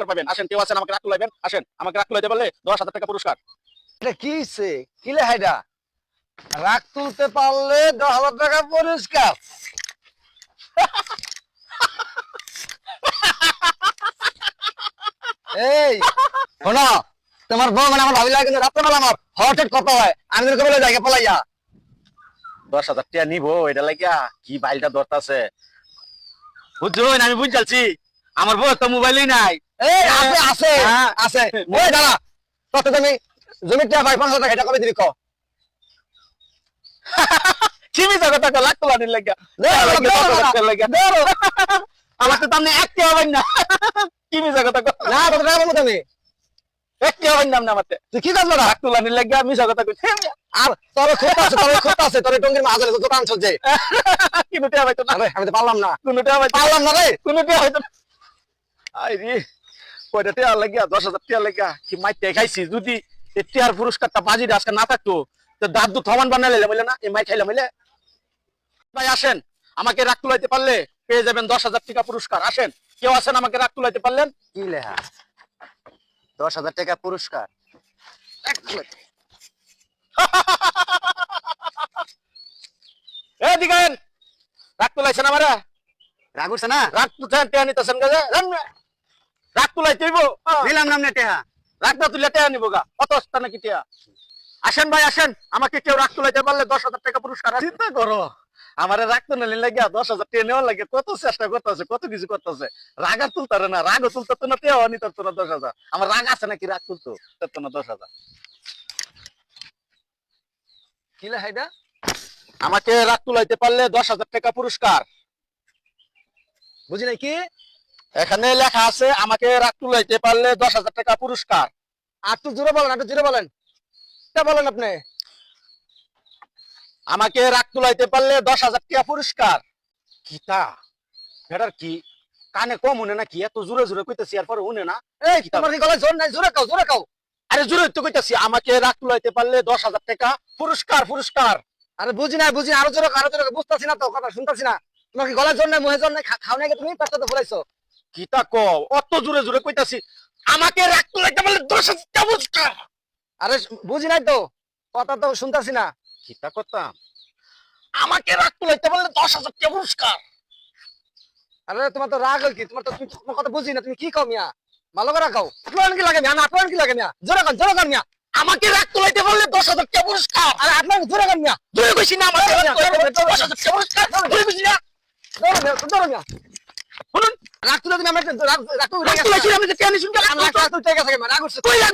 পুরস্কার পাবেন। আসেন কেউ আছেন আমাকে রাগ তুলাইবেন? আসেন আমাকে রাগ তুলাইতে পারলে দশ হাজার টাকা পুরস্কার। এটা কি হইছে? কি এটা? রাগ তুলতে পারলে দশ হাজার টাকা পরিষ্কার এই শোনো তোমার বউ মানে আমার ভাবি লাগে কিন্তু রাত্রেবেলা আমার হঠাৎ কথা হয়। আমি তোকে বলে যাই পলাইয়া। দশ হাজার টাকা নিবো এটা লাগিয়া কি বাইলটা ধরতাছে? বুঝছেন আমি বুঝ চালছি আমার বউ তো মোবাইলই নাই। এই আছে আছে। আছে। ওই দাঁড়া। কত তুমি জমির টাকা পাই পাঁচ টাকা এটা কবে দিবি ক? চিমি টাকা লাখ তোলা। আমার তো তামনে এক হবেন না। চিমি না কত টাকা বলব তুমি। এক কে হবেন না আমাতে তুই কি না লাখ তোলা নিন লাগিয়া আমি জায়গা টাকা আর তোর খুব আছে তোর খুব আছে তোর টঙ্গির কিন্তু টিয়া হয়তো না। আমি তো পারলাম না। কোনো টিয়া হয়তো পারলাম না রে। কোনো হয়তো আই রে কয়টা লাগিয়া দশ হাজার টিয়া লাগিয়া কি মাইতে খাইছি? যদি এই টিয়ার পুরস্কারটা বাজি আজকে না থাকতো তো দাঁত দু থমান বানালে বলে না? এই মাই খাইলাম ভাই আসেন আমাকে রাগ তুলাইতে পারলে পেয়ে যাবেন দশ হাজার টাকা পুরস্কার। আসেন কেউ আছেন আমাকে রাগ তুলাইতে পারলেন? কি লেখা? দশ হাজার টাকা পুরস্কার? এ দিগান রাগ তুলাইছেন আমারা? রাগ উঠছে না? রাগ তুলছেন টিয়া নিতেছেন গাজে রাগ তুলাই হইব? হ্যাঁ। দিলাম নাম নে টেহা রাগ না তুলে টিয়া নিবো গা। অত অস্তা নাকি টিয়া আসেন ভাই আসেন। আমাকে কেউ রাগ তুলাইতে পারলে দশ হাজার টাকা পুরস্কার চিন্তা করো। আমার রাগ তো নিলে লাগিয়া দশ হাজার টাকা নেওয়ার লাগে। কত চেষ্টা করতেছে কত কিছু করতেছে। রাগ আর তুলতারে না। রাগও তুলতে না টিয়াও নিতে না দশ হাজার। আমার রাগ আছে নাকি? রাগ তুলতো তুলতো না দশ হাজার। কি লেখা এটা আমাকে রাগ তুলাইতে পারলে দশ হাজার টাকা পুরস্কার। বুঝি নাই কি? এখানে লেখা আছে আমাকে রাগ তুলাইতে পারলে দশ হাজার টাকা পুরস্কার। আর একটু জোরে বলেন একটু জোরে বলেন। এটা বলেন আপনি। আমাকে রাগ তুলাইতে পারলে দশ হাজার টাকা পুরস্কার। কিতা ভেটার কি কানে কম উনে নাকি? এত জোরে জোরে কইতেছি আর পরে উনে না? এই তোমার কি গলায় জোর নাই? জোরে কাও জোরে কাও। আরে জোরে তো কইতেছি আমাকে রাগ তুলাইতে পারলে দশ হাজার টাকা পুরস্কার পুরস্কার। আরে বুঝি নাই বুঝি আরও জোরে আরও জোরে বুঝতাছি না তো কথা শুনতাছি না। তোমার কি গলায় জোর নাই মুহে জোর নাই খাও নাই তুমি? পেটটা তো ফুলাইছো। কিতা ক অত জোরে জোরে কইতাছি আমাকে রাগ তুলাইতে পারলে দশ হাজার আরে বুঝি নাই তো কথা তো শুনতাছি না। কিতা করতাম আমাকে রাগ তুলাইতে পারলে দশ হাজার টাকা পুরস্কার। আরে তোমার তো রাগ হল কি? তোমার তো তুমি কথা বুঝি না তুমি কি কও মিয়া? ভালো করে কাও। আপনার কি লাগে মিয়া? না আপনার কি লাগে মিয়া? জোরে কান জোরে কান মিয়া। আমাকে রাগ তুলাইতে পারলে দশ হাজার টাকা পুরস্কার। আরে আপনার জোরে কান মিয়া। জোরে কইছি না আমাকে দশ হাজার টাকা পুরস্কার। জোরে কইছি না জোরে মিয়া জোরে মিয়া। রাগ তুলে তুমি আমরা রাগ রাগ তো উঠে রাগ গেছে। তুলাইছি আমি যে শুনতে রাগ রাগ তো উঠে গেছে মিয়া রাগ উঠছে। কই রাগ